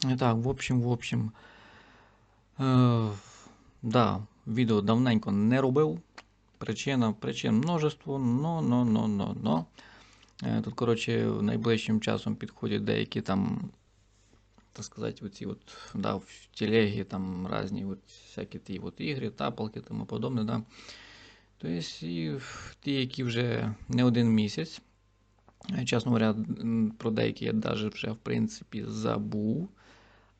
Так, в общем, в общем. Е, да, відео давненько не робив. Причина, причин множество, но, но, но, но, но. Е, Тут, коротше, найближчим часом підходять деякі там, так сказати, оці от, да, в телегі там різні от, всякі ті от ігри, тапалки тому подобне, да. Тобто, і ті, які вже не один місяць. Е, Чесно говоря, про деякі я навіть вже в принципі забув.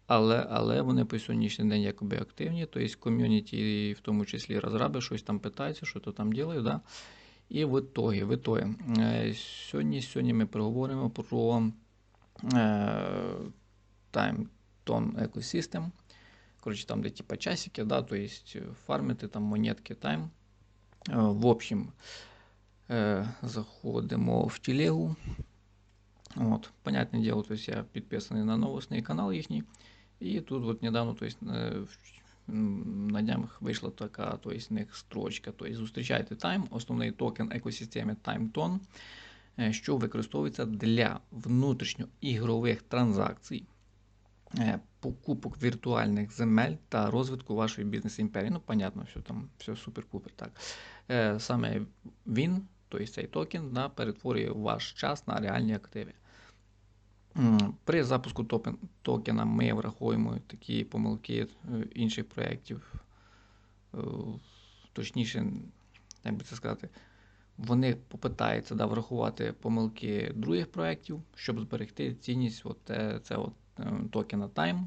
Але, але вони по сьогоднішній день якоби активні, тобто ком'юніті, в тому числі розраби, щось там питаються, що то там ділають, да? І в ітогі, в ітогі, е, сьогодні, сьогодні ми поговоримо про е, Time Tone Ecosystem. Коротше, там, де типа часики, да, то фармити там монетки Time. Е, В общем, заходимо в телегу. От, понятне дело, то я підписаний на новосний канал їхній. І тут от недавно, то есть, е, на днях вийшла така, то есть, них строчка. То есть, зустрічайте Time, основний токен екосистеми TimeTon, е, що використовується для внутрішньоігрових транзакцій, е, покупок віртуальних земель та розвитку вашої бізнес-імперії. Ну, понятно, все там, все супер-пупер. Так. Саме він, тобто цей токен, да, перетворює ваш час на реальні активи. При запуску токена ми враховуємо такі помилки е, інших проєктів. Е, Точніше, як би це сказати, вони попитаються да, врахувати помилки других проєктів, щоб зберегти цінність от, е, це от, токена Time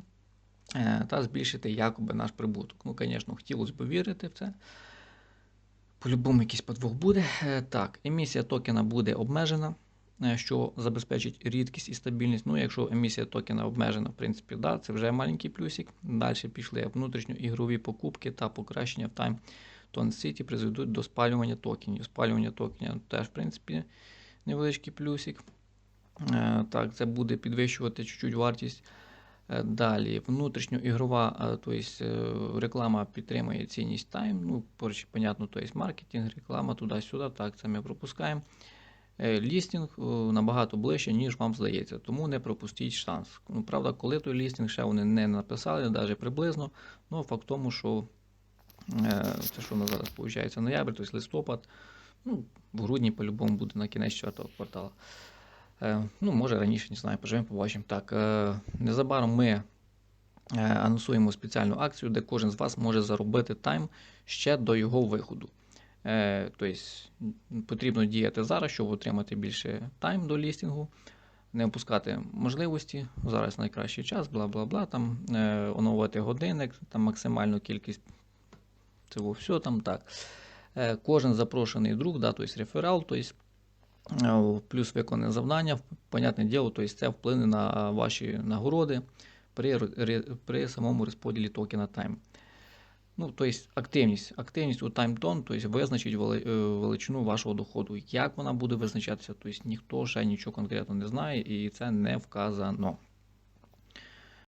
та збільшити якоби наш прибуток. Ну, звісно, хотілося б вірити в це. По-любому якийсь подвох буде. Так, емісія токена буде обмежена, що забезпечить рідкість і стабільність. Ну, якщо емісія токена обмежена, в принципі, да, це вже маленький плюсик. Далі пішли внутрішньоігрові покупки та покращення в Time Tone City призведуть до спалювання токенів. Спалювання токенів теж, в принципі, невеличкий плюсик. Е, Так, це буде підвищувати чуть-чуть вартість. Е, Далі, внутрішньоігрова, е, то е, реклама підтримує цінність Time. Ну, коротше, понятно, то есть маркетинг, реклама туди-сюди, так, це ми пропускаємо. Е, Лістінг е, набагато ближче, ніж вам здається, тому не пропустіть шанс. Ну, правда, коли той лістінг ще вони не написали, навіть приблизно, ну, факт тому, що е, це що у нас зараз виходить, ноябрь, тобто листопад, ну, в грудні по-любому буде на кінець четвертого кварталу. Ну, може раніше, не знаю, поживемо, побачимо. Так, незабаром ми анонсуємо спеціальну акцію, де кожен з вас може заробити тайм ще до його виходу. Е, Тобто потрібно діяти зараз, щоб отримати більше тайм до лістингу, не опускати можливості. Зараз найкращий час, бла бла бла. Там е, оновити годинник, там максимальну кількість цього все там так. Е, Кожен запрошений друг, да, тобто реферал, тобто плюс виконане завдання, понятне діло, тобто це вплине на ваші нагороди при, при самому розподілі токена Time. Ну, тобто активність. Активність у таймтон, тобто визначить е, величину вашого доходу. Як вона буде визначатися, тобто ніхто ще нічого конкретно не знає і це не вказано.